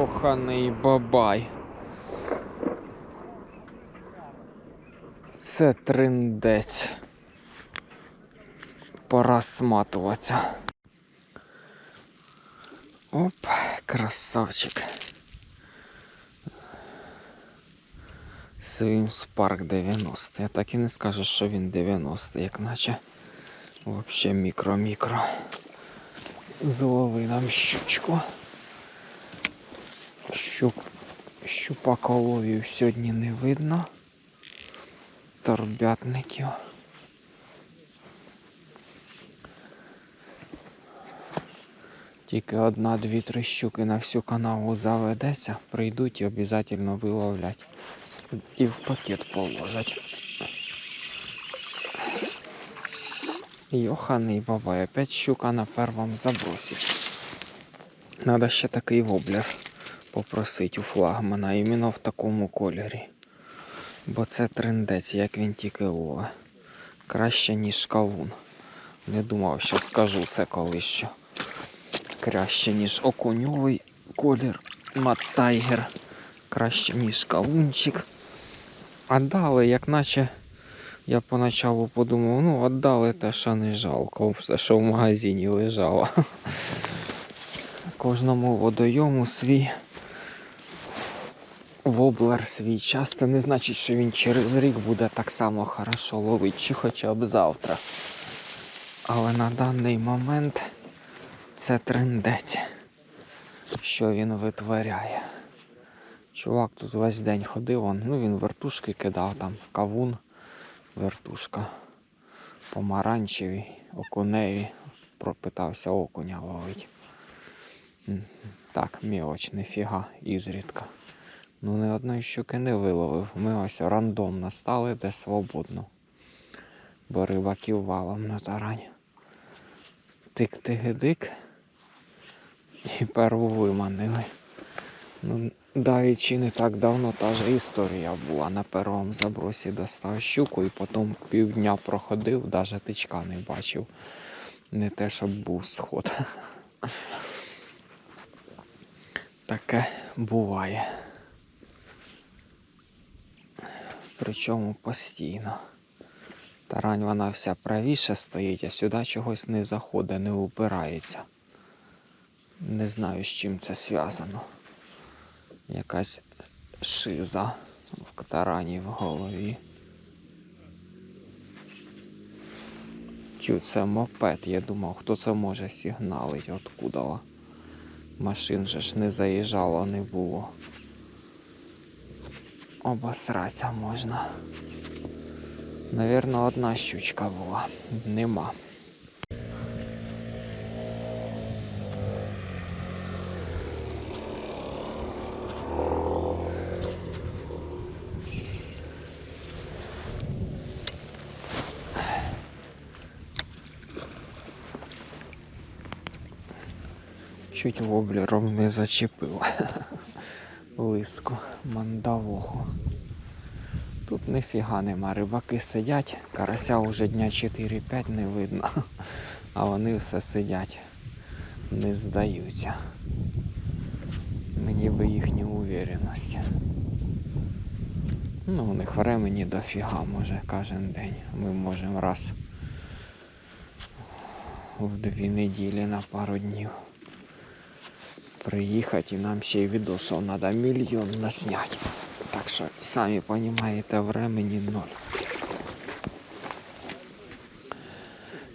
Йоханий бабай. Це триндець. Пора сматуватися. Оп, красавчик. Свімс Парк 90. Я так і не скажу, що він 90, як наче вообще мікро-мікро. Злови нам щучку. Щуп... Щупаколовів сьогодні не видно. Торбятників. Тільки одна, дві, три щуки на всю канаву заведеться, прийдуть і обов'язково виловлять. І в пакет положать. Йоханий бабай, опять щука на первом забросі. Надо ще такий воблер попросити у флагмана іменно в такому кольорі. Бо це трендець, як він тільки лове. Краще, ніж кавун. Не думав, що скажу це колись що. Краще, ніж окуньовий колір Маттайгер. Краще, ніж кавунчик. А дали, як наче я поначалу подумав, ну віддали те, що не жалко, що в магазині лежало. Кожному водойому свій воблер свій час. Це не значить, що він через рік буде так само хорошо ловити, чи хоча б завтра. Але на даний момент це трендець, що він витворяє. Чувак тут весь день ходив, он, ну він вертушки кидав там, кавун, вертушка, помаранчеві, окуневі, пропитався окуня ловить. Так, мілоч, нефіга, ізрідка. Ну ні одної щуки не виловив. Ми ось рандомно стали, де свободно. Бо рибаків валом на тарані. Тик-тик-дик. І перву виманили. Ну, давічі не так давно та ж історія була. На першому забросі достав щуку і потім півдня проходив, навіть тичка не бачив. Не те, щоб був сход. Таке буває. Причому постійно. Тарань вона вся правіше стоїть, а сюди чогось не заходить, не упирається. Не знаю, з чим це зв'язано. Якась шиза в тарані в голові. Тю, це мопед. Я думав, хто це може сигналить откуда. Машин же ж не заїжджало, не було. Обосраться можна. Навірно, одна щучка була. Нема. Чуть воблером не зачепив. Лиску мандавоху. Тут ніфіга нема, рибаки сидять, карася вже дня 4-5 не видно, а вони все сидять, не здаються. Мені би їхню увереність. Ну, у них времени дофіга може кожен день. Ми можемо раз в дві неділі на пару днів приїхати і нам ще й відосів треба мільйон насняти. Так що, самі розумієте, времени ноль.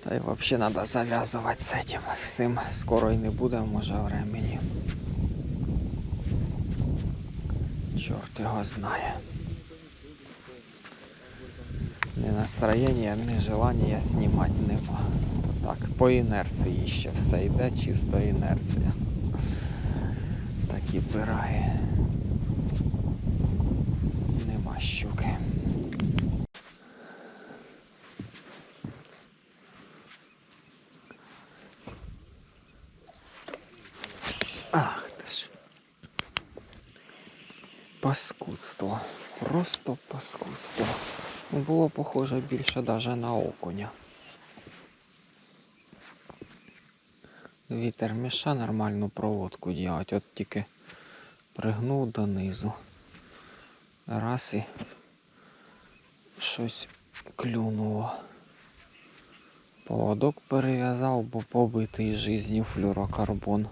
Та й взагалі треба зав'язувати з цим всім. Скоро й не буде, може, времени. Чорт його знає. Ні настроєння, ні желання знімати нема. Так, по інерції ще все йде, чисто інерція. Пираги. Нема щуки. Ах ти ж. Паскудство. Просто паскудство. Було похоже більше даже на окуня. Вітер міша нормальну проводку делать. От тільки пригнув донизу. Раз і щось клюнуло. Поводок перев'язав, бо побитий жизнью флюрокарбон.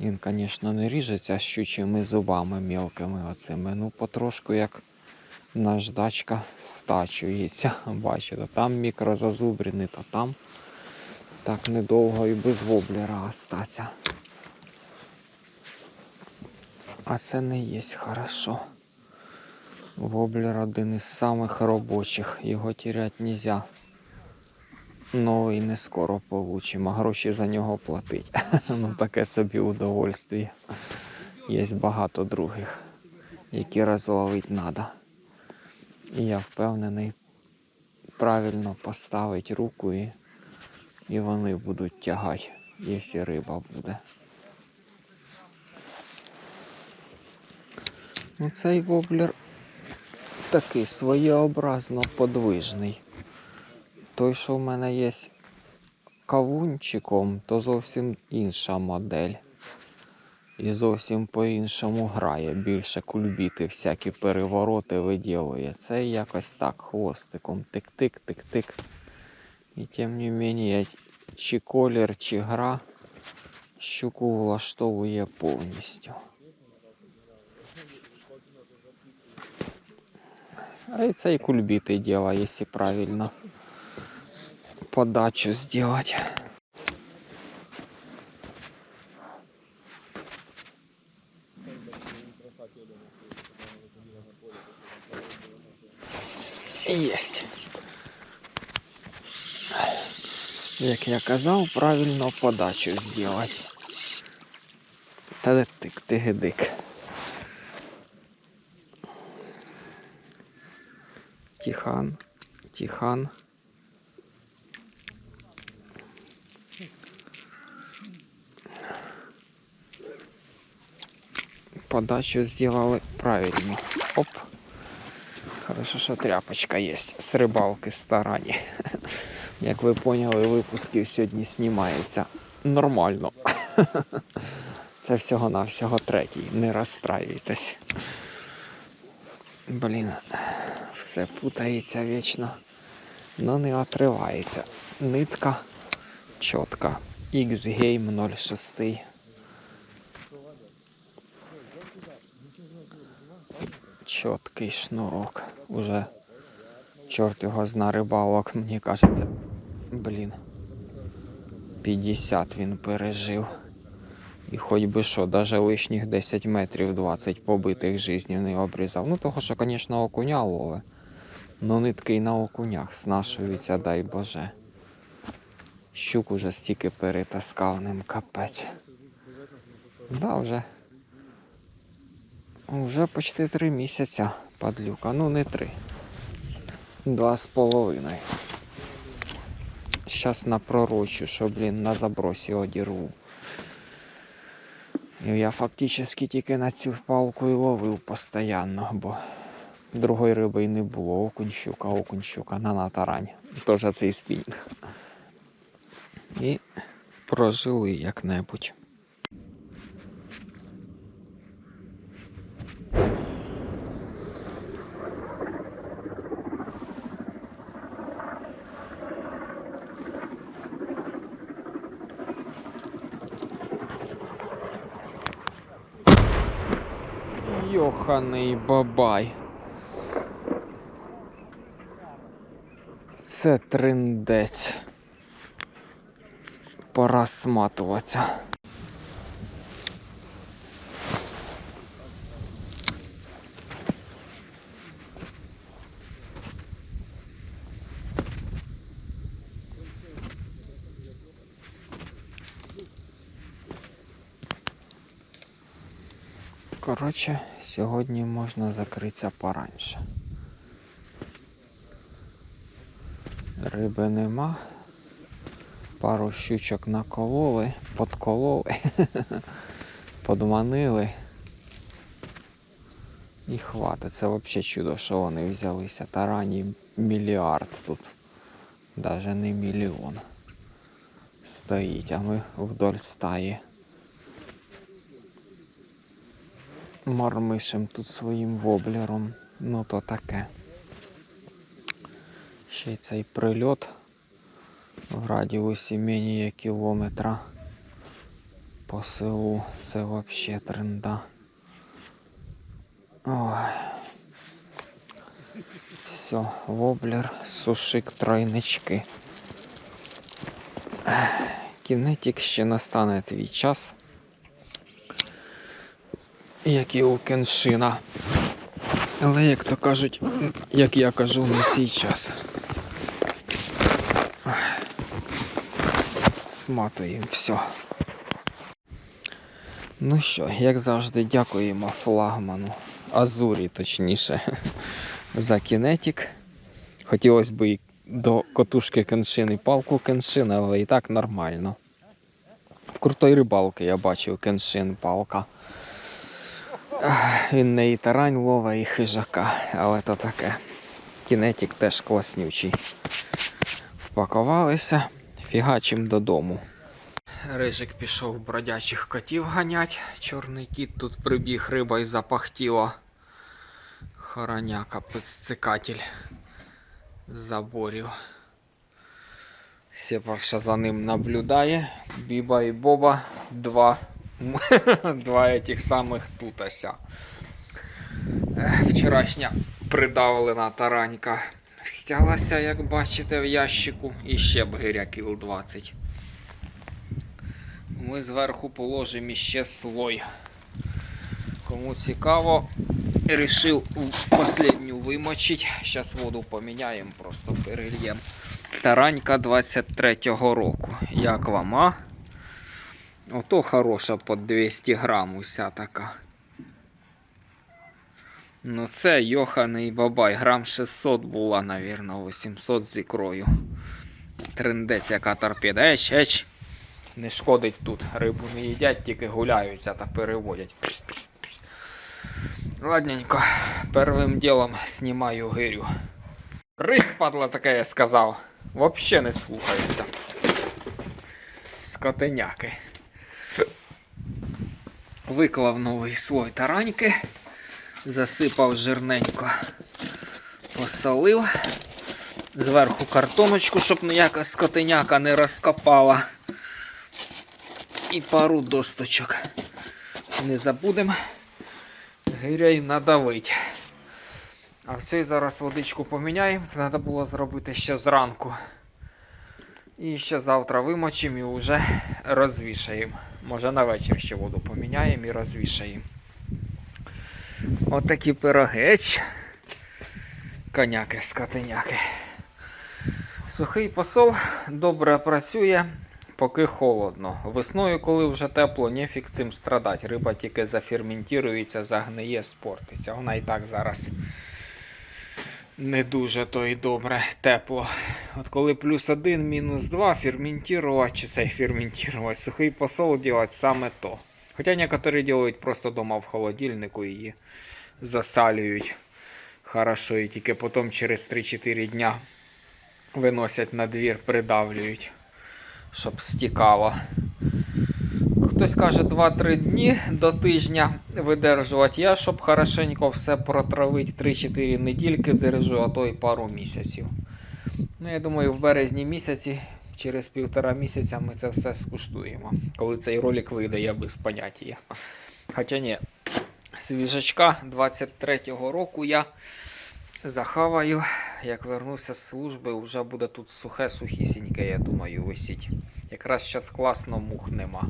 Він, звісно, не ріжеться щучими зубами мілкими оцими. Ну, потрошку як наждачка стачується. Бачите, там мікрозазубрини, то там так недовго і без воблера остаться. А це не є хорошо. Воблер один із самих робочих. Його терять нельзя. Новий не скоро получимо, гроші за нього платить. ну таке собі удовольствие. Є багато других, які розловити треба. І я впевнений, правильно поставить руку і, і вони будуть тягати, якщо риба буде. Ну, цей воблер такий своєобразно подвижний. Той, що в мене є кавунчиком, то зовсім інша модель. І зовсім по-іншому грає. Більше кульбіти, всякі перевороти виділує. Це якось так хвостиком. Тик-тик, тик-тик. І тим не менше, чи колір, чи гра щуку влаштовує повністю. А і цей кульбіти діло, якщо правильно подачу сделать. Єсть. Як я казав, правильно подачу сделать. Та тик Тихан, Тихан. Подачу сделали правильно. Оп. Хорошо, що тряпочка є з рибалки старані. Як ви поняли, випусків сьогодні знімається нормально. Це всього-навсього третій. Не розстраюйтесь. Блін, все путається вічно, но не отривається. Нитка чітка. X-Game 06. Чіткий шнурок. Уже чорт його зна рибалок, мені кажеться. Блін. 50 він пережив. І хоч би що, даже лишніх 10 метрів 20 побитих жизнів не обрізав. Ну того, що, звісно, окуня лове. Ну нитки й на окунях снашуються, дай Боже. Щук уже стільки перетаскав ним капець. Да, вже. Уже почти три місяця падлюка. Ну не три. Два з половиною. Щас напророчу, що, блін, на забросі одірву. Я фактично тільки на цю палку і ловив постійно, бо другої риби й не було. Окунь щука, окунь щука на натарань. Теж цей спінг. І прожили як-небудь. Йоханий бабай. Це триндець. Пора сматуватися. Коротше, сьогодні можна закритися пораньше. Риби нема. Пару щучок накололи, подкололи, подманили. І хватить. Це взагалі чудо, що вони взялися. Тарані мільярд тут. Даже не мільйон. Стоїть, а ми вдоль стаї. мармишем тут своїм воблером. Ну то таке. Ще й цей прильот в радіусі менее кілометра по селу. Це вообще тренда. Ой. Все, воблер, сушик, тройнички. Кінетик ще настане твій час. Як і у кеншина. Але, як то кажуть, як я кажу, не сій час. Сматуємо все. Ну що, як завжди, дякуємо флагману. Азурі, точніше, за кінетик. Хотілося б і до котушки кеншин і палку кеншин, але і так нормально. В крутої рибалки я бачив кеншин палка. Він не і тарань лова, і хижака, але то таке. Кінетик теж класнючий. Впакувалися, фігачим додому. Рижик пішов бродячих котів ганять. Чорний кіт тут прибіг, риба і запахтіло. Хороняка, підстикатель заборів. Сепарша за ним наблюдає. Біба і Боба два, два этих самих тутася. Вчорашня придавлена таранька стялася, як бачите, в ящику. І ще б гиря кіл 20. Ми зверху положимо іще слой. Кому цікаво, рішив останню вимочити. Зараз воду поміняємо, просто перельємо. Таранька 23-го року. Як вам, а? Ото хороша по 200 грам уся така. Ну це йоханий бабай. Грам 600 була, навірно, 800 з ікрою. Трендець, яка торпеда. Еч, еч. Не шкодить тут. Рибу не їдять, тільки гуляються та переводять. Пс, пс, пс. Ладненько, первим ділом знімаю гирю. Рись, падла така, я сказав. Вообще не слухаються. Скотеняки. Виклав новий слой тараньки, засипав жирненько, посолив. Зверху картоночку, щоб ніяка скотеняка не розкопала. І пару досточок. Не забудемо гиряй надавить. А все, і зараз водичку поміняємо. Це треба було зробити ще зранку. І ще завтра вимочимо і вже розвішаємо. Може на вечір ще воду поміняємо і розвішаємо. Отакі пирогеч. Коняки, скотиняки. Сухий посол добре працює, поки холодно. Весною, коли вже тепло, нефік цим страдати. Риба тільки заферментується, загниє, спортиться. Вона і так зараз не дуже то й добре тепло. От коли плюс один, мінус два, ферментувати, чи цей ферментувати, сухий посол робити саме то. Хоча некоторі делають просто дома в холодильнику її засалюють хорошо і тільки потім через 3-4 дня виносять на двір, придавлюють, щоб стікало. Хтось каже 2-3 дні до тижня видержувати. Я, щоб хорошенько все протравити 3-4 недільки держу, а то й пару місяців. Ну, я думаю, в березні місяці, через півтора місяця ми це все скуштуємо. Коли цей ролик вийде, я без поняття. Хоча ні, свіжачка 23-го року я захаваю. Як вернуся з служби, вже буде тут сухе, сухісіньке, я думаю, висіть. Якраз зараз класно мух нема.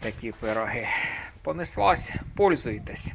Такі пироги. Понеслась, пользуйтесь.